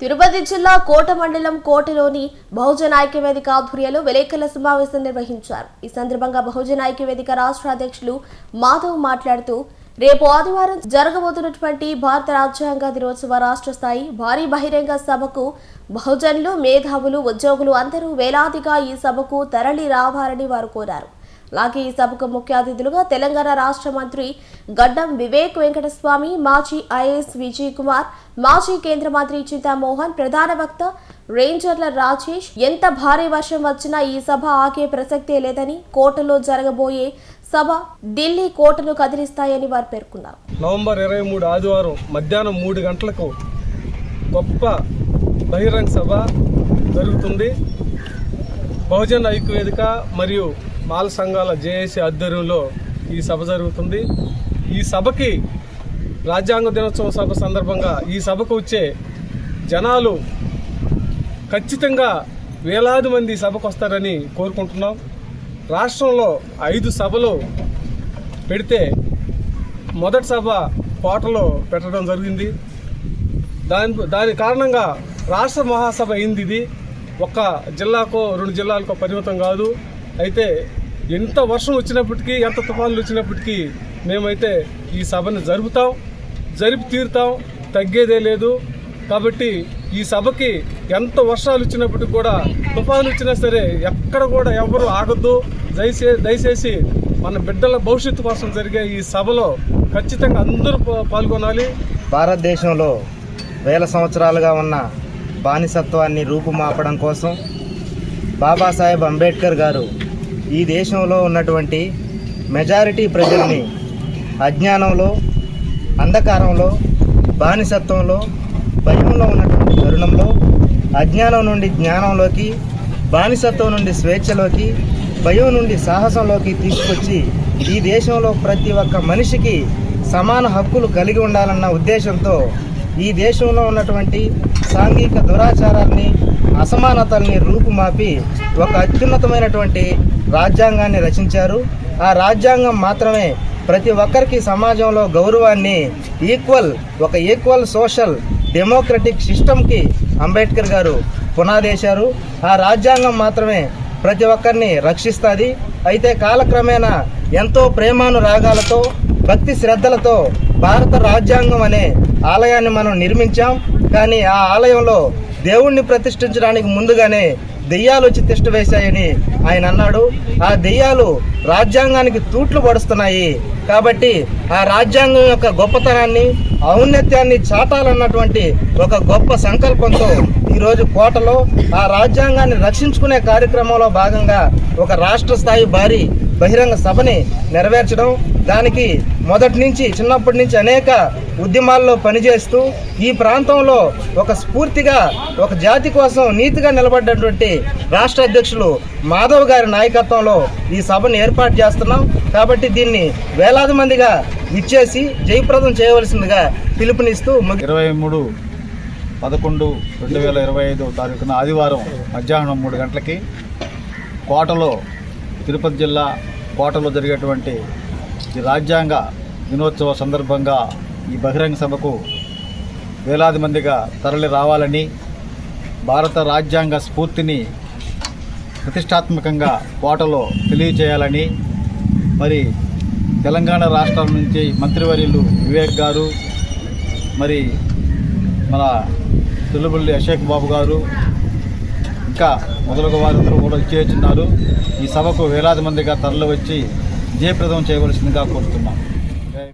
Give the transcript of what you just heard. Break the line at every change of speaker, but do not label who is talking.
తిరుపతి జిల్లా కోట మండలం కోటలోని బహుజన ఐక్యవేదిక ఆధ్వర్యంలో విలేకరుల సమావేశం నిర్వహించారు. ఈ సందర్భంగా బహుజన ఐక్యవేదిక రాష్ట్ర అధ్యక్షులు మాధవ్ మాట్లాడుతూ రేపు ఆదివారం జరగబోతున్నటువంటి భారత రాజ్యాంగ దినోత్సవ రాష్ట్ర స్థాయి భారీ బహిరంగ సభకు బహుజనులు మేధావులు ఉద్యోగులు అందరూ వేలాదిగా ఈ సభకు తరలి రావాలని వారు కోరారు. అలాగే ఈ సభకు ముఖ్య అతిథులుగా తెలంగాణ రాష్ట్ర మంత్రి గడ్డం వివేక్ వెంకటస్వామి మాజీ ఐఏఎస్ విజయ్ కుమార్ మాజీ కేంద్ర మంత్రి చింతామోహన్ ప్రధాన వక్త రేంజర్ల రాజేష్. ఎంత భారీ వర్షం వచ్చినా ఈ సభ ఆగే ప్రసక్తే లేదని కోటలో జరగబోయే సభ ఢిల్లీ కోటను కదిలిస్తాయని వారు పేర్కొన్నారు.
నవంబర్ ఇరవై మూడు ఆదివారం మధ్యాహ్నం మూడు గంటలకు గొప్ప బహిరంగ సభ జరుగుతుంది. బహుజన ఐక్యవేదిక మరియు మాల సంఘాల జేఏసీ ఆధ్వర్యంలో ఈ సభ జరుగుతుంది. ఈ సభకి రాజ్యాంగ దినోత్సవ సభ సందర్భంగా ఈ సభకు వచ్చే జనాలు ఖచ్చితంగా వేలాది మంది సభకు వస్తారని కోరుకుంటున్నాం. రాష్ట్రంలో ఐదు సభలు పెడితే మొదటి సభ కోటలో పెట్టడం జరిగింది. దాని దాని కారణంగా రాష్ట్ర మహాసభ అయింది ఇది. ఒక్క జిల్లాకో రెండు జిల్లాలకో పరిమితం కాదు. అయితే ఎంత వర్షం వచ్చినప్పటికీ ఎంత తుఫాన్లు వచ్చినప్పటికీ మేమైతే ఈ సభను జరుపుతాం జరిపి తీరుతాం తగ్గేదే లేదు. కాబట్టి ఈ సభకి ఎంత వర్షాలు వచ్చినప్పటికి కూడా తుఫాను వచ్చినా సరే ఎక్కడ కూడా ఎవరు ఆగొద్దు. దయచే దయచేసి మన బిడ్డల భవిష్యత్తు కోసం జరిగే ఈ సభలో ఖచ్చితంగా అందరూ పాల్గొనాలి.
భారతదేశంలో వేల సంవత్సరాలుగా ఉన్న బానిసత్వాన్ని రూపుమాపడం కోసం బాబాసాహెబ్ అంబేద్కర్ గారు ఈ దేశంలో ఉన్నటువంటి మెజారిటీ ప్రజల్ని అజ్ఞానంలో అంధకారంలో బానిసత్వంలో భయంలో ఉన్నటువంటి తరుణంలో అజ్ఞానం నుండి జ్ఞానంలోకి బానిసత్వం నుండి స్వేచ్ఛలోకి భయం నుండి సాహసంలోకి తీసుకొచ్చి ఈ దేశంలో ప్రతి ఒక్క మనిషికి సమాన హక్కులు కలిగి ఉండాలన్న ఉద్దేశంతో ఈ దేశంలో ఉన్నటువంటి సాంఘిక దురాచారాల్ని అసమానతల్ని రూపుమాపి ఒక అత్యున్నతమైనటువంటి రాజ్యాంగాన్ని రచించారు. ఆ రాజ్యాంగం మాత్రమే ప్రతి ఒక్కరికి సమాజంలో గౌరవాన్ని ఈక్వల్ ఒక ఈక్వల్ సోషల్ డెమోక్రటిక్ సిస్టమ్కి అంబేద్కర్ గారు పునాదేశారు. ఆ రాజ్యాంగం మాత్రమే ప్రతి ఒక్కరిని రక్షిస్తుంది. అయితే కాలక్రమేణా ఎంతో ప్రేమానురాగాలతో భక్తి శ్రద్ధలతో భారత రాజ్యాంగం అనే ఆలయాన్ని మనం నిర్మించాం. కానీ ఆ ఆలయంలో దేవుణ్ణి ప్రతిష్ఠించడానికి ముందుగానే దెయ్యాలు వచ్చి తిష్ట వేశాయని ఆయన అన్నాడు. ఆ దెయ్యాలు రాజ్యాంగానికి తూట్లు పడుస్తున్నాయి. కాబట్టి ఆ రాజ్యాంగం యొక్క గొప్పతనాన్ని ఔన్నత్యాన్ని చాటాలన్నటువంటి ఒక గొప్ప సంకల్పంతో ఈరోజు కోటలో ఆ రాజ్యాంగాన్ని రక్షించుకునే కార్యక్రమంలో భాగంగా ఒక రాష్ట్ర స్థాయి భారీ బహిరంగ సభని నెరవేర్చడం దానికి మొదటి నుంచి చిన్నప్పటి నుంచి అనేక ఉద్యమాల్లో పనిచేస్తూ ఈ ప్రాంతంలో ఒక స్ఫూర్తిగా ఒక జాతి కోసం నీతిగా నిలబడ్డటువంటి రాష్ట్ర అధ్యక్షులు మాధవ్ గారి నాయకత్వంలో ఈ సభను ఏర్పాటు చేస్తున్నాం. కాబట్టి దీన్ని వేల వేలాది మందిగా ఇచ్చేసి జయప్రదం చేయవలసిందిగా పిలుపునిస్తూ
ఇరవై మూడు పదకొండు రెండు వేల ఇరవై ఐదో తారీఖున ఆదివారం మధ్యాహ్నం మూడు గంటలకి కోటలో తిరుపతి జిల్లా కోటలో జరిగేటువంటి ఈ రాజ్యాంగ దినోత్సవ సందర్భంగా ఈ బహిరంగ సభకు వేలాది మందిగా తరలి రావాలని భారత రాజ్యాంగ స్ఫూర్తిని ప్రతిష్టాత్మకంగా కోటలో తెలియచేయాలని మరి తెలంగాణ రాష్ట్రం నుంచి మంత్రివర్యులు వివేక్ గారు మరి మన తెలుబుల్లి అశోక్ బాబు గారు ఇంకా మొదలగు వారందరూ కూడా చేస్తున్నారు ఈ సభకు వేలాది మందిగా తరలి వచ్చి జయప్రదం చేయవలసిందిగా కోరుతున్నాం.